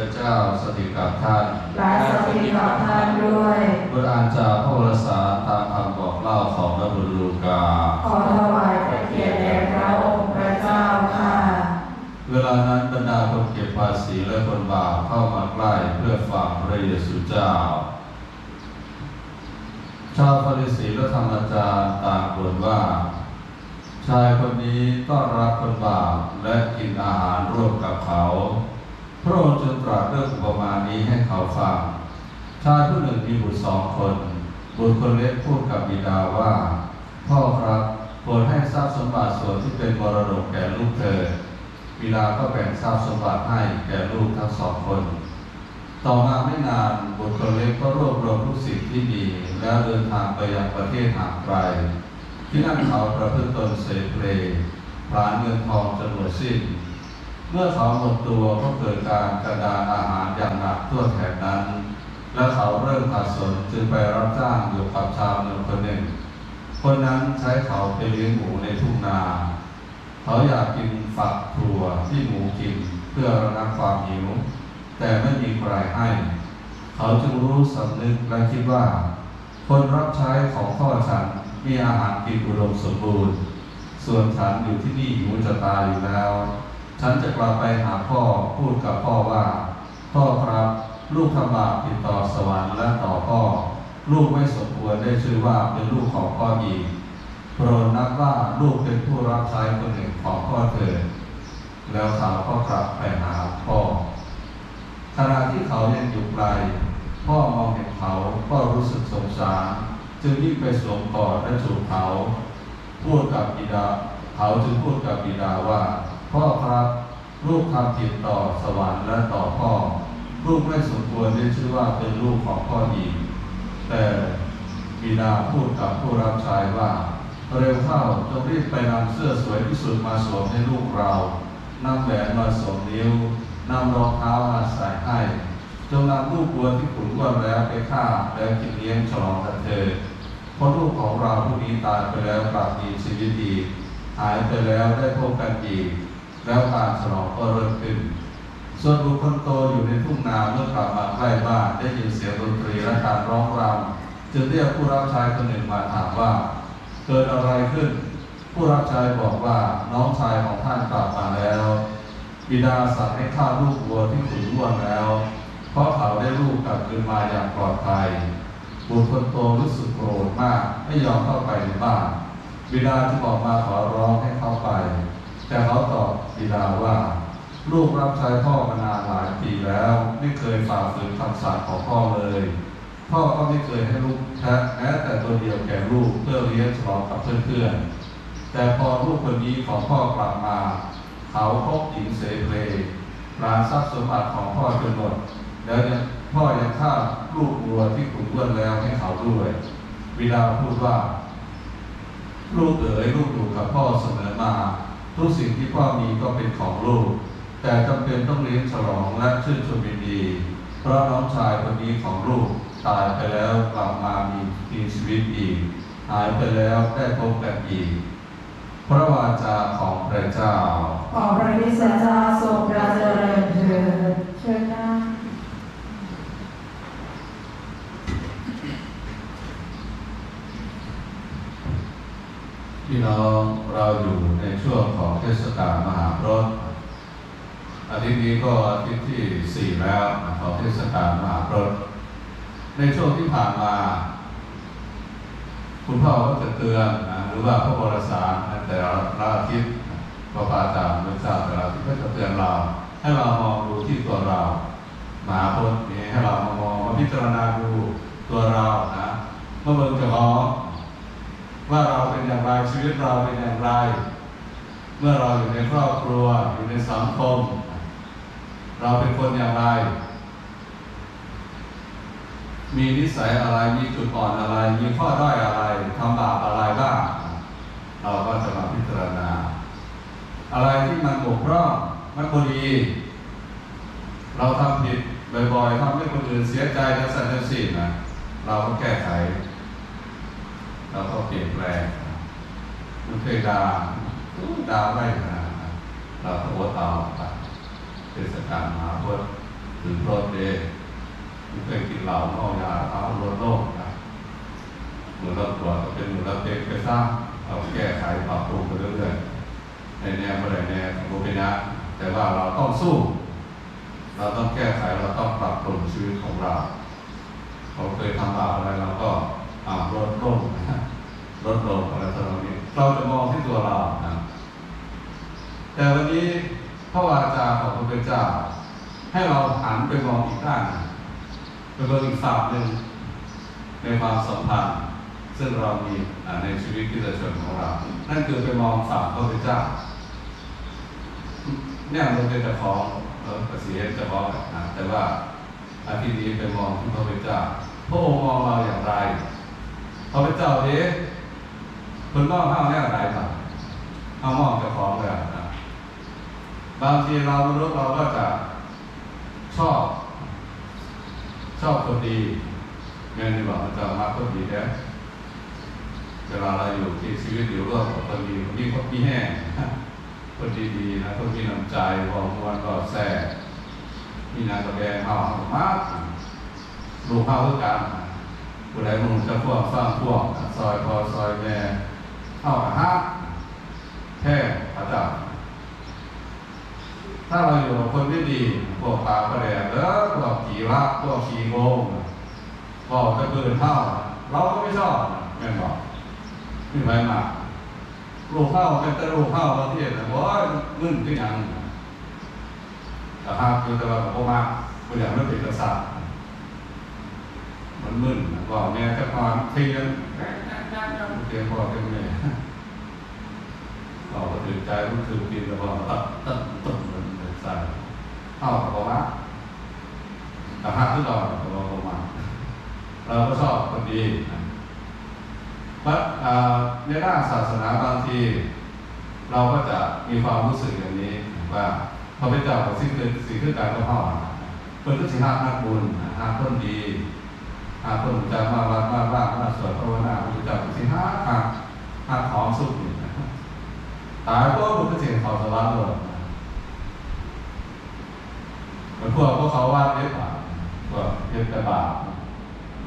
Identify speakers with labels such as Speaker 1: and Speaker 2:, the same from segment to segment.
Speaker 1: ระเจ้าสถิตกับท่าน
Speaker 2: และสถิตกับท่านด้วย
Speaker 1: บทอ่านจากพระวรสารตามคำบอกเล่าของพระบุตรลูกา
Speaker 2: ขอถวายพระเกียรติแด่พระองค์พระเจ้าค่ะ
Speaker 1: เวลานั้นบรรดาคนเก็บภาษีและคนบาปเข้ามาใกล้เพื่อฟังพระเยซูเจ้า ชาวฟาริสีและธรรมจารย์ต่างบ่นว่า ชายคนนี้ต้อนรับคนบาปและกินอาหารร่วมกับเขา พระองค์จึงตรัสเรื่องอุปมานี้ให้เขาฟัง ชายผู้หนึ่งมีบุตรสองคน บุตรคนเล็กพูดกับบิดาว่า พ่อครับโปรดให้ทรัพย์สมบัติส่วนที่เป็นมรดกแก่ลูกเถิดบิดาก็แบ่งทรัพย์สมบัติให้แก่ลูกทั้งสองคน ต่อมาไม่นานบุตรคนเล็กก็รวบรวมทุกสิ่งที่มี แล้วเดินทางไปยังประเทศห่างไกล ที่นั่นเขาประพฤติตนเสเพลผลาญเงินทองจนหมดสิ้น เมื่อเขาหมดตัวก็เกิดการกระดานอาหารอย่างหนักทั่วแถบนั้น และเขาเริ่มขัดสนจึงไปรับจ้างอยู่กับชาวเมืองคนหนึ่ง คนนั้นใช้เขาไปเลี้ยงหมูในทุ่งนา เขาอยากกินฝักถั่วที่หมูกินเพื่อระงับความหิว แต่ไม่มีใครให้ เขาจึงรู้สำนึกและคิดว่า คนรับใช้ของพ่อฉันมีอาหารกินอุดมสมบูรณ์ ส่วนฉันอยู่ที่นี่หิวจะตายอยู่แล้ว ฉันจะกลับไปหาพ่อพูดกับพ่อว่า พ่อครับลูกทำบาปผิดต่อสวรรค์และต่อพ่อ ลูกไม่สมควรได้ชื่อว่าเป็นลูกของพ่ออีกโปรดนับว่าลูกเป็นผู้รับใช้คนหนึ่งของพ่อเถิดแล้วเขาก็กลับไปหาพ่อขณะที่เขายังอยู่ไกล พ่อมองเห็นเขาก็รู้สึกสงสารจึงยิ่งไปสวมกอดและจูบเขา พูดกับบิดา เขาจึงพูดกับบิดาว่า พ่อครับลูกทำผิดต่อสวรรค์และต่อพ่อ ลูกไม่สมควรได้ชื่อว่าเป็นลูกของพ่ออีกแต่บิดาพูดกับผู้รับใช้ว่า เร็วเข้าจงรีบไปนำเสื้อสวยที่สุดมาสวมให้ลูกเรานำแหวนมาสวมนิ้วนำรองเท้ามาใส่ให้จงนำลูกวัวที่ขุนวัวแล้วไปฆ่าแล้วกินเลี้ยงฉลองกันเถิดเพราะลูกของเราผู้นี้ตายไปแล้วกลับมีชีวิตดีหายไปแล้วได้พบกันอีก แล้วการฉลองก็เริ่มขึ้น ส่วนบุคคลโตอยู่ในทุ่งนาเมื่อกลับมาใกล้บ้านได้ยินเสียงดนตรีและการร้องรำจึงเรียกผู้รับใช้คนหนึ่งมาถามว่า เกิดอะไรขึ้น ผู้รับใช้บอกว่าน้องชายของท่านกลับมาแล้วบิดาสั่งให้ฆ่าลูกวัวที่ขุนวัวแล้ว เพราะเขาได้ลูกกลับคืนมาอย่างปลอดภัยบุตรคนโตรู้สึกโกรธมากไม่ยอมเข้าไปในบ้านบิดาจึงออกมาขอร้องให้เข้าไป แต่เขาตอบบิดาว่า ลูกรับใช้พ่อมานานหลายปีแล้ว ไม่เคยฝ่าฝืนคำสั่งของพ่อเลย พ่อก็ไม่เคยให้ลูกแท้แม้แต่ตัวเดียวแก่ลูกเพื่อเลี้ยงฉลองกับเพื่อนๆแต่พอลูกคนนี้ของพ่อกลับมา เขาพบหญิงเสเพลร้านทรัพย์สมบัติของพ่อจนหมดแล้วยังพ่อยังฆ่าลูกวัวที่ขุนอ้วนแล้วให้เขาด้วยบิดาพูดว่า ลูกเอ๋ยลูกอยู่กับพ่อเสมอมา ทุกสิ่งที่พ่อมีก็เป็นของลูก แต่จำเป็นต้องเลี้ยงฉลองและชื่นชมยินดี เพราะน้องชายคนนี้ของลูกตายไปแล้วกลับมามีมีชีวิตอีก หายไปแล้วได้พบกันอีก พระวาจาของพระเจ้า
Speaker 2: ขอพระคริสเจ้าทรงประเจริญเถิดเชิญนั่ง
Speaker 1: พี่น้องเราอยู่ในช่วงของเทศกาลมหาพรตอาทิตย์นี้ก็อาทิตย์ที่สี่แล้วของเทศกาลมหาพรตในช่วงที่ผ่านมา คุณพ่อก็จะเตือนนะหรือว่าพระบรสารในแต่ละอาทิตย์พระปาจารย์พระเจ้าแต่ละอาทิตย์ก็จะเตือนเรา ให้เรามองดูที่ตัวเรามหาพรตนี้ให้เรามามองมาพิจารณาดูตัวเรานะเมื่อเบิ่งจะของ ว่าเราเป็นอย่างไรชีวิตเราเป็นอย่างไร เมื่อเราอยู่ในครอบครัวอยู่ในสังคม เราเป็นคนอย่างไร มีนิสัยอะไรมีจุดอ่อนอะไร มีข้อด้อยอะไรทำบาปอะไรบ้างเราก็จะมาพิจารณา อะไรที่มันบกพร่องมันพอดี เราทำผิดบ่อยๆทำให้คนอื่นเสียใจและสั่นเสียนะเราก็แก้ไข เราก็เปลี่ยนแปลงมันเคยด่าด่าไม่นะเราก็อดเอาไปเทศกาลมหาพุทธถือรถเองไม่เคยกินเหล้าเมายาเอารถโลกนะมือรถตรวก็เป็นมือรถเต็กไปสร้างเอาแก้ไขปรับปรุงไปเรื่อยๆในแนวเมื่อไรแนวรู้ไปนะแต่ว่าเราต้องสู้ เราต้องแก้ไขเราต้องปรับปรุงชีวิตของเราเราเคยทำบาปอะไรเราก็อ่า ลดลงลดลงอะไรทำนองนี้ เราจะมองที่ตัวเรานะแต่วันนี้พระวาจาของพระพุทธเจ้า ให้เราหันไปมองอีกด้านหนึ่งไปมองอีกฝั่งหนึ่งในความสัมพันธ์ซึ่งเรามีในชีวิตที่จะชนของเรา นั่นคือไปมองฝั่งพระพุทธเจ้าเนี่ยมันเป็นเจ้าของเออภาษีเจ้าของนะแต่ว่าอาทิตย์นี้ไปมองที่พระพุทธเจ้าพระองค์มองเราอย่างไร พระพุทธเจ้าเอ๊ะคุณมองเราเนี่ยอะไรครับเอามองจ้าของเลยนะบางทีเรามนุษย์เราก็จะชอบ ชอบคนดีเงินที่บอกจะมาคนดีแท้เวลาเราอยู่ที่ชีวิตอยู่ร่วมกับคนดีคนนี้คนที่แห้งคนดีๆนะคนมีน้ำใจพอมวนก็แซ่มีนางกระแบงเฮามากลูกเฮาคือกัน ผู้ใดมึงจะพวกสร้างพวกซอยพอซอยแม่เฮาฮะแท้พระเจ้าถ้าเราอยู่กับคนที่ดีพวกปลาประแดกเออพวกขี่รักพวกขี่โกงบอกจะเกินเท่า เราก็ไม่ชอบแม่บอกไม่ไหวมาลูกเข้าเป็นแต่ลูกเข้าประเทศนะโอ้ยมึนขึ้นยังแต่ภาพคือแต่ว่าผมมาผมอยากไม่ติดกระสับ มันมึนก็แม่จะนอนเที่ยงเตียงพ่อเตียงแม่เราก็ตื่นใจรู้สึกกินแต่พอตัดตัดตัดมันใส่เข้ากับผมมาแต่ภาพที่เรากับผมมาเราก็ชอบคนดีนะว่าอ่าในด้านศาสนาบางที เราก็จะมีความรู้สึกอย่างนี้ว่าพระพุทธเจ้าของสิ่งคือสิ่งคือการก็พ่อเพื่อนก็สิห้านักบุญห้าคนดี หาคนจะมาวัดมาบ้านมาสวดภาวนาพระพุทธเจ้าสิห้าหาหาของสุขนี่ตายก็บุญก็เสียงเขาสวรรค์เลยเหมือนพวกพวกเขาว่าเอ๊ะบาปพวกเอ๊ะแต่บาป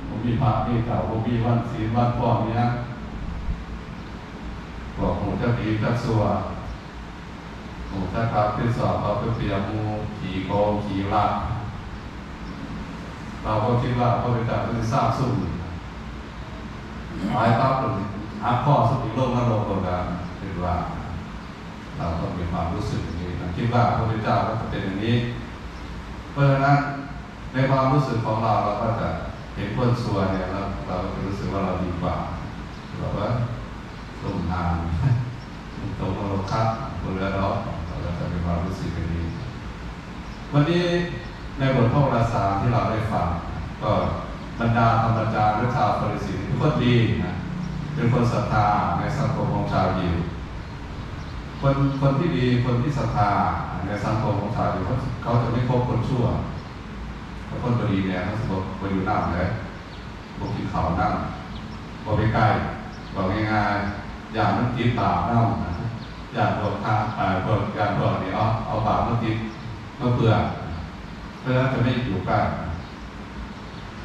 Speaker 1: ผมมีพระมีเก่าผมมีวันศีลวันป้องเนี้ยบอกผมจะดีจะสัวผมจะขับขึ้นสอบเอาไปเปรียบมูขี่โกงขี่ลัก เราก็คิดว่าพระพุทธเจ้าจะทราบสุ่มหมายปั๊บเลยหาข้อสุดอีกโลกนรกตัวกันคือว่า เราต้องมีความรู้สึกอย่างนี้นะคิดว่าพระพุทธเจ้าก็เป็นอย่างนี้ เพราะฉะนั้นในความรู้สึกของเราเราก็จะเห็นคนสัวเนี่ยเราเรารู้สึกว่าเราดีกว่าแบบว่าสมทานตรงเราคัดบนเรือเราเราจะมีความรู้สึกอย่างนี้ วันนี้ ในบทพระวราสารที่เราได้ฟังก็บรรดาธรรมจารย์และชาวฟริสีทุกคนดีนะเป็นคนศรัทธาในสังคมของชาวยิวคนคนที่ดีคนที่ศรัทธาในสังคมของชาวยู่เขาเขาจะไม่คบคนชั่วคนบดีเนี่ยเขาสมบไปอยู่น้ำเลยพวกกินเขาวน้ำบอกใกล้บอกง่ายๆอย่างมันติดปากน้ำนะอย่างพวกทางอ่าพวกอย่างพวกนี้เอาเอาปากมันติดมันเปลือก เพราะฉะนั้นจะไม่อยู่ใกล้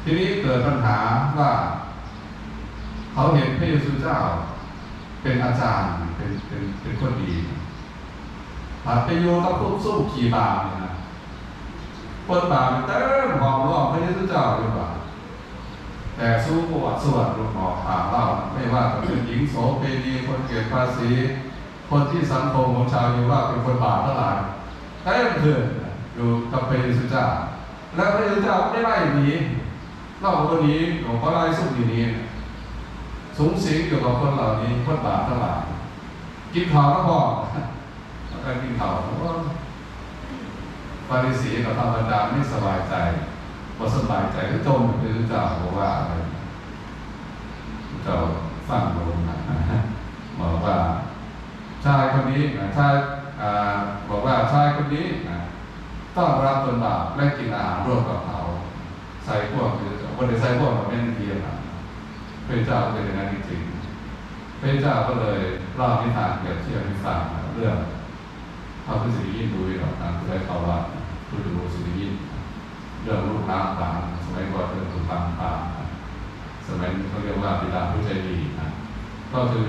Speaker 1: ทีนี้เกิดปัญหาว่า เขาเห็นพระเยซูเจ้า เป็นอาจารย์เป็นเป็นเป็นคนดีถ้าไปอยู่กับพวกสู้ขี่บาปเนี่ยนะคนบาปเต้นหอมรอบพระเยซูเจ้าดีกว่าแต่สู้ปวดสวดลูกหมอถามเล่าไม่ว่าจะเป็นหญิงโสเภณีคนเก็บภาษี คนที่สังคมของชาวอยู่ว่าเป็นคนบาปเท่าไหร่เต้นเถื่อน อยู่กับพระเยซูเจ้า และพระเยซูเจ้าไม่ไล่หนีเล่าคนนี้หลวงพ่อไล่สู้อยู่นี้สูงสิงอยู่กับคนเหล่านี้คนบาปทั้งหลายกินข้าวก็พอแล้วก็กินข้าวเพราะว่าฟาริสีกับธรรมดาไม่สบายใจพอสบายใจก็จมไปพระเจ้าบอกว่าอะไรเจ้าฟังลงนะบอกว่าชายคนนี้นะชายบอกว่าชายคนนี้นะ ต้องรับคนบาปและกินอาหารร่วมกับเขาใส่พวกคือคนที่ใส่พวกเราไม่ได้เทียมนะพระเจ้าเป็นอย่างนั้นจริงพระเจ้าก็เลยเล่านิทานเปรียบเทียบให้ฟังเรื่องพระพุทธสิริยินดูหรอกนะผู้ได้เขาว่าผู้ดูสิริยินเรื่องลูกน้ำหลานสมัยก่อนเรื่องลูกน้ำหลานสมัยเขาเรียกว่าบิดาผู้ใจดีนะก็คือ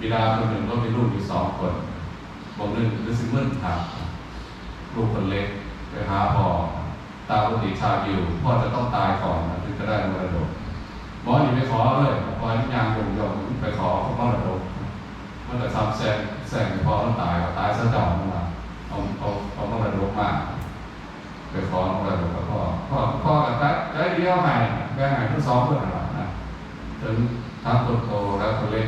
Speaker 1: บิดาคนหนึ่งก็มีลูกอยู่สองคนบอกหนึ่งคือซิมึนครับ ลูกคนเล็กไปหาพ่อตามปกติชาวิวพ่อจะต้องตายก่อนถึงจะได้มรดกหมอนี่ไปขอเลยพอให้ยางยงยงไปขอมรดกมันจะทำแซงแซงพอต้องตายตายซะจ่อมาเอาเอาเอามรดกมาไปขอมรดกกับพ่อพ่อพ่อกับได้ได้เดียวให้แบ่งให้ทั้งสองคนนะนะถึงทั้งคนโตและคนเล็ก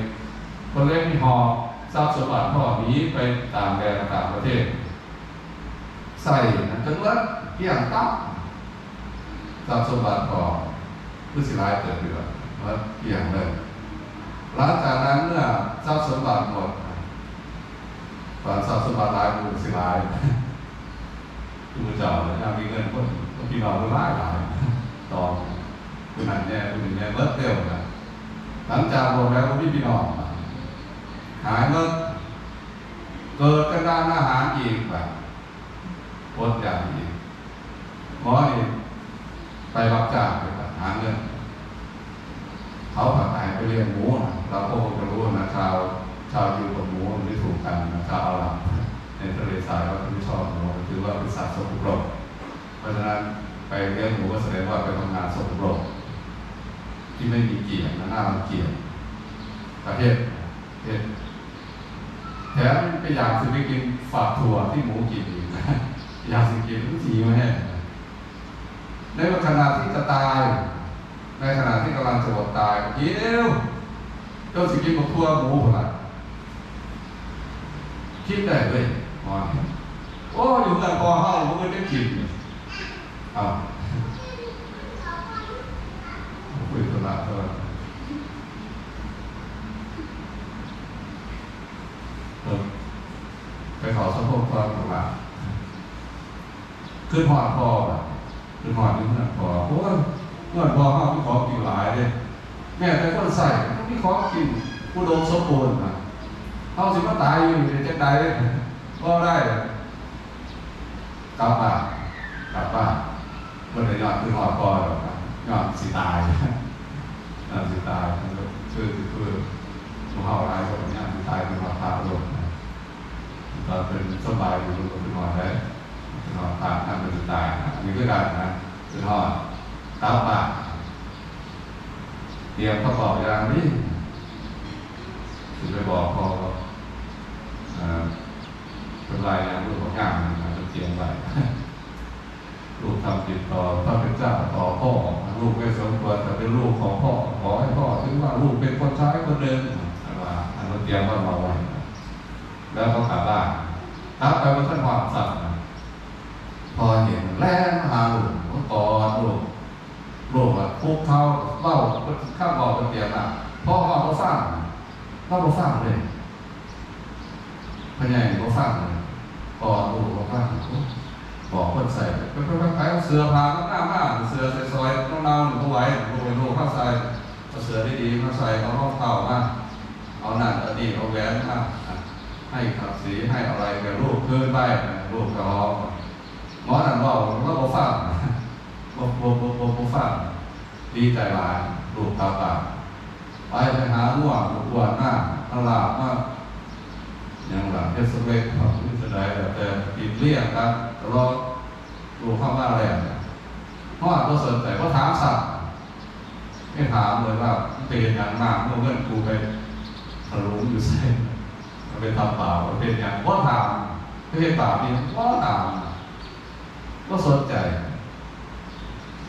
Speaker 1: คนเล็กมีหอบทรัพย์สมบัติพ่อหนีไปต่างแดนต่างประเทศ ใส่นะจนว่าเกี่ยงตั้มทรัพย์สมบัติพ่อผู้สิร้ายเกิดเดือดว่าเกี่ยงเลยหลังจากนั้นเมื่อทรัพย์สมบัติหมดตอนทรัพย์สมบัติหลายมูสิร้ายคุณเจ้าเนี่ยมีเงินคนคนพี่น้องหลายหลายต่อคุณหันเนี่ยคุณเนี่ยเบิดเร็วนะหลังจากรวมแล้วก็มีพี่น้องหายเมื่อเกิดกระดานอาหารอีกแบบ ปวดอย่างอีกหมอนี่ไปรับจ้างไปหาเงินเขาผัดไทยไปเรียนหมูนะเราก็คงจะรู้นะชาวชาวอยู่กับหมูมันไม่ถูกกันนะชาวอาหรับในทะเลทรายว่าไม่ชอบหมูถือว่าเป็นสัตว์สกปรกเพราะฉะนั้นไปเลี้ยงหมูก็แสดงว่าไปทำงานสกปรกที่ไม่มีเกียรตินะน่ารังเกียจประเทศประเทศแถมไปอยากซื้อไปกินฝากถั่วที่หมูกินอีกนะ ยากซื้อกินทุกทีไม่ให้ในขณะที่จะตาย ในขณะที่กำลังจะอดตายเดี๋ยวเจ้าสิกินกับทั่วหมูคนละคิดได้เลยมอนโอ้อยู่เมืองพอเฮาผมก็ได้กินอ้าวคุยตัวละตัวไปขอสะโพกตัวตัว ละขึ้นหอดพอแบบขึ้นหอดนี่เมื่อพอโอ้ยเมื่อพอเขามีขอกินหลายเลยแม่แต่คนใส่มีขอกินผู้โดมสมบูรณ์นะเขาสิมาตายอยู่ในจะตายก็ได้กลับบ้านกลับบ้านเมื่อไหร่ยอดคือหอดพอหรอกยอดสิตายยอดสิตายคือคือหมู่เฮาหลายคนเนี่ยสิตายเป็นหอดพาลงนะเราเป็นสบายอยู่เป็นหอได้ เป็นอดพาท่านเป็นตายนะอันนี้ก็ได้นะเป็นหอดตาปากเตรียมประกอบอย่างนี้ถึงไปบอกพอเอ่อเป็นลายอย่างรูปของงานนะเตรียมไว้ลูกทำติดต่อพระเป็นเจ้าต่อพ่อลูกไม่สมควรแต่เป็นลูกของพ่อขอให้พ่อถึงว่าลูกเป็นคนใช้คนเดิมอันว่าอันนั้นเตรียมว่ามาไว้แล้วก็กลับบ้านทับไปบนท่านความสัตว์ พอเห็นแล่นมาหาลูกก็กอดลูกโลกอะคุกเขาเล่าข้าวบอกเป็นเตียงอะพ่อเขาก็ฟังเราก็ฟังเลยพญายก็ฟังเลยก่อนลูกก็ฟังบอกคนใส่ไปไปไปไปเสือพาหน้ามาเสือใส่ซอยน้องนาวหนูก็ไหวลูกเป็นลูข้าใส่เสือดีๆมาใส่เอารองเท้ามาเอาหนังเอาดีเอาแหวนมาให้ขับสีให้อะไรแก่ลูกคืนไปลูกก็ร้อง หมอนั่นบอกเราก็ฟังบกบกบกบกฟังดีใจหลายลูกตาปาไปไปหาหัวปวหน้าตลาดมากอย่างหลังเทศเวกครับที่จะได้แต่กินเลี่ยงครับตลอดลูกเข้ามาอะไรเพราะว่าเราสนใจเพราะถามสัตว์ไม่ถามเลยว่าเป็นอย่างมากเมื่อเงินกูไปทะลุอยู่เส้นไปทำบาปประเภทอย่างว่าถามประเภทบาปนี่ว่าถาม ก็สนใจ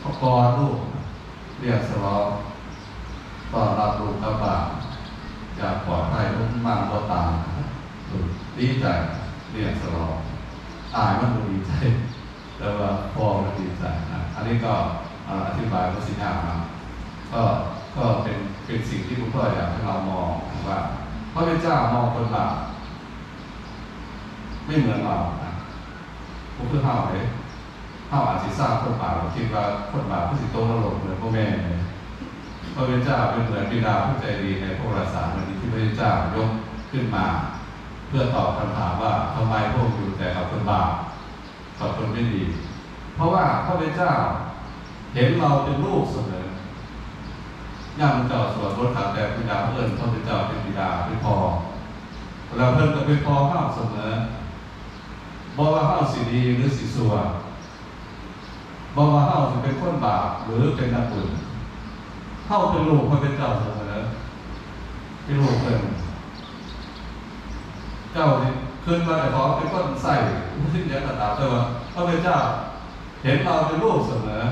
Speaker 1: พอกอดลูก เรียกสลองต้อนรับลูกกลับานอยากปลอดภัยลูกมั่งก็ตามดีใจเรียกสลองตายมันดีใจแต่ว่าพอมันดีใจนะอันนี้ก็อ่าอธิบายว่าสิญานะก็ก็เป็นเป็นสิ่งที่คุณพ่ออยากให้เรามองว่าพระพุทธเจ้ามองคนบาปไม่เหมือนเรานะพวกเพื่อเท่าเลย ถ้าอาจจะทราบคนบาปเราคิดว่าคนบาปผู้สิโตนรกเหมือนพ่อแม่เลยพระเจ้าเป็นเหมือนบิดาผู้ใจดีในพวกราสารวันนี้ที่พระเจ้ายกขึ้นมา เพื่อตอบคำถามว่าทำไมพวกอยู่แต่กับคนบาปกับคนไม่ดี เพราะว่าพระเจ้าเห็นเราเป็นลูกเสมอย่ามเจ้าสวดบทขับแต่บิดาเพื่อนพระเจ้าเป็นบิดาเป็นพอเราเพื่อนก็เป็นพอข้าเสมอบอกว่าข้าสิดีหรือสิสัว บอกว่าข้าเป็นคนบาปหรือเป็นนักบุญเข้าเป็นลูกพระพุทธเจ้าเสมอเป็นลูกเพื่นเจ้าขึ้นมาแต่ขอเป็นคนใส่ที่เดียวกับตาเจ้าพระพุทธเจ้า เห็นเราเป็นลูกเสมอ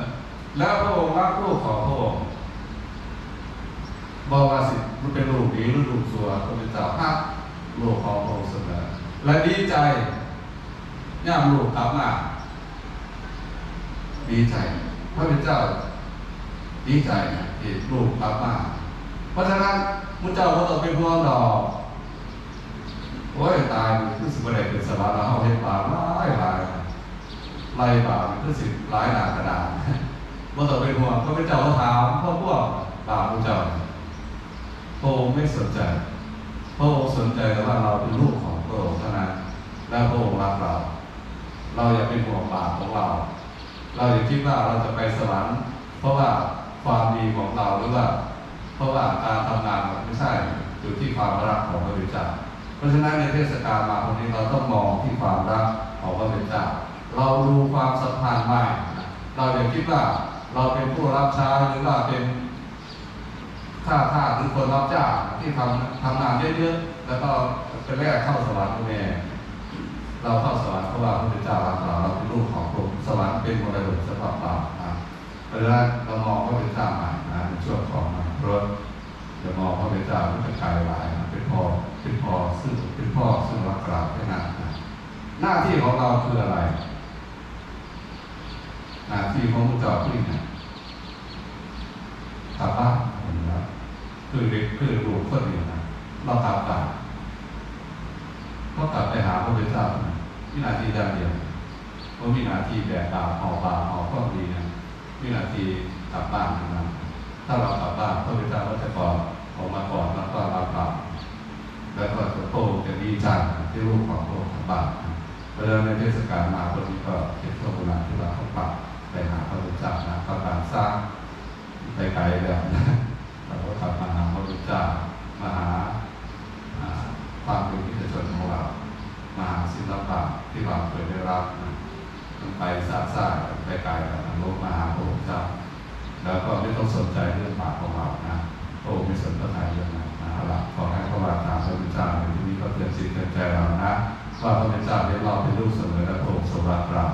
Speaker 1: แล้วพระองค์รักลูกของพระองค์บอกว่าสิมันเป็นลูกดีหรือลูกสัวพระพุทธเจ้าฮักลูกของพระองค์เสมอและดีใจย่ามลูกกลับมา ดีใจ พระพุทธเจ้าดีใจที่ลูกกลับมาเพราะฉะนั้นมุเจ้าก็ต้องเป็นห่วงดอกโอ้ยตายรู้สึกว่าอะเป็นสบายแล้วเขาเห็นบาปหลายหลายไล่บาปคือสิบหลายหนากระดาษว่าต่อไปห่วงก็ไปเจ้าก็ถามพ่อพวกบาปพระเจ้าพระองค์ไม่สนใจ พระองค์สนใจแต่ว่าเราเป็นลูกของพระองค์เท่านั้นและพระองค์รักเรา เราอย่าเป็นห่วงบาปของเรา เราอย่าคิดว่าเราจะไปสวรรค์ เพราะว่าความดีของเราหรือว่า เพราะว่าการทำงานมันไม่ใช่อยู่ที่ความรักของพระพุทธเจ้าเพราะฉะนั้นในเทศกาลมาคนนี้เราต้องมองที่ความรักของพระพุทธเจ้าเราดูความสัมพันธ์ใหม่เราอย่าคิดว่าเราเป็นผู้รับใช้หรือว่าเป็นข้าทาสหรือคนรับจ้างที่ทำทำงานเยอะๆแล้วก็เป็นแรกเข้าสวรรค์แม่ เราเข้าสวรรค์เพราะว่าพระพุทธเจ้ารักเราเราเป็นลูกของพระสวรรค์เป็นมรดกสำหรับเรานะเพราะฉะนั้นเรามองพระพุทธเจ้าใหม่นะในช่วงของรถอย่ามองพระพุทธเจ้าเป็นกลหลายเป็นพ่อเป็นพ่อซึ่งเป็นพ่อซึ่งรักเราแค่นั้นนะหน้าที่ของเราคืออะไร หน้าที่ของพระเจ้าคือไงกลับบ้านนะครับคือเด็กคือหลูกคนเดียวนะเรากลับบ้านก็กลับไปหาพระพุทธเจ้า วินาทีอย่างเดียวว่ามีหนาทีแบกบาปหอบาปหอบข้อดีนะวินาทีกลับบ้านนะถ้าเรากลับบ้านพระพุทธเจ้าก็จะก่อนออกมาก่อนแล้วก็รับกลับแล้วก็จะโตจะดีใจที่ลูกของพระองค์กลับบ้านเพราะฉะนั้นในเทศกาลมาคนนี้ก็เป็นช่วงเวลาที่เราเข้าป่าไปหาพระพุทธเจ้านะเข้าป่าสร้างไปไกลแล้วนะเราก็กลับมาหาพระพุทธเจ้ามาหาความเป็นมิตรชนของเรา มาหาศิลปะ ที่เราเคยได้รับไปซาซาไปไกลแล้วนะลงมาหาพระพุทธเจ้าแล้วก็ไม่ต้องสนใจเรื่องบาปของเรานะพระองค์ไม่สนพระทัยเรื่องนั้นนะเอาละขอให้พระบาทตามพระพุทธเจ้าในที่นี้ก็เตือนจิตเตือนใจเรานะว่าพระพุทธเจ้าเลี้ยงเราเป็นลูกเสมอและพระองค์ทรงรักเรา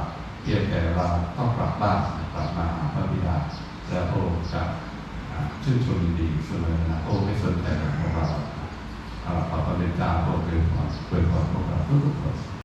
Speaker 1: เพียงแต่เราต้องกลับบ้านกลับมาหาพระบิดาและพระองค์จะชื่นชมดีเสมอนะพระองค์ไม่สนใจของเราขอพระบิดาพระองค์เป็นขอเป็นขอพวกเราทุกคน